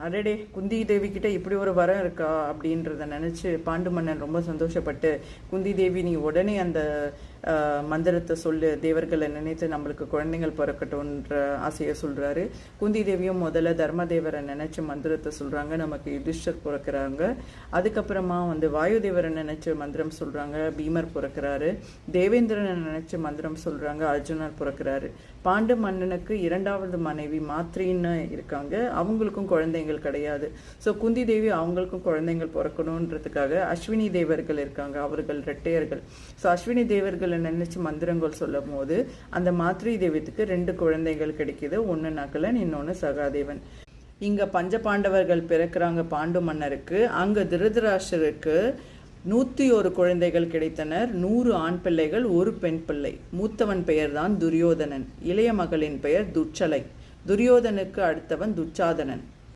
அடடே குந்தி தேவி கிட்ட இப்படி ஒரு வரம் இருக்கா அப்படின்றத நினச்சி பாண்டு மன்னன் ரொம்ப சந்தோஷப்பட்டு குந்தி தேவி நீ உடனே அந்த மந்திரத்தை சொல்லு தேவர்களை நினைத்து நம்மளுக்கு குழந்தைகள் பிறக்கட்டும்ன்ற ஆசையை சொல்கிறாரு குந்தி தேவியும் முதல்ல தர்மதேவரை நினச்சி மந்திரத்தை சொல்கிறாங்க நமக்கு யுதிஷ்டர் பிறக்கிறாங்க. அதுக்கப்புறமா வந்து வாயுதேவரை நினச்சி மந்திரம் சொல்கிறாங்க பீமர் பிறக்கிறாரு. தேவேந்திரனை நினச்சி மந்திரம் சொல்கிறாங்க அர்ஜுனர் பிறக்கிறாரு. பாண்டு மன்னனுக்கு இரண்டாவது மனைவி மாத்ரின்னு இருக்காங்க. அவங்களுக்கும் குழந்தைகள் கிடையாது. ஸோ குந்தி தேவி அவங்களுக்கும் குழந்தைகள் பிறக்கணுன்றதுக்காக அஸ்வினி தேவர்கள் இருக்காங்க. அவர்கள் ரெட்டையர்கள். ஸோ அஸ்வினி தேவர்கள் நினைச்சு மந்திரங்கள் சொல்லும் போது அந்த மாத்ரி தெய்வத்துக்கு ரெண்டு குழந்தைகள் கிடைக்குது. ஒன்று நகலன் இன்னொன்று சகாதேவன். இங்க பஞ்ச பாண்டவர்கள் பிறக்கிறாங்க பாண்டு மன்னருக்கு. அங்கே திருதராஷருக்கு நூற்றி ஒரு குழந்தைகள் கிடைத்தனர். நூறு ஆண் பிள்ளைகள் ஒரு பெண் பிள்ளை. மூத்தவன் பெயர்தான் துரியோதனன். இளைய மகளின் பெயர் துச்சலை. துரியோதனுக்கு அடுத்தவன் துச்சாதனன்.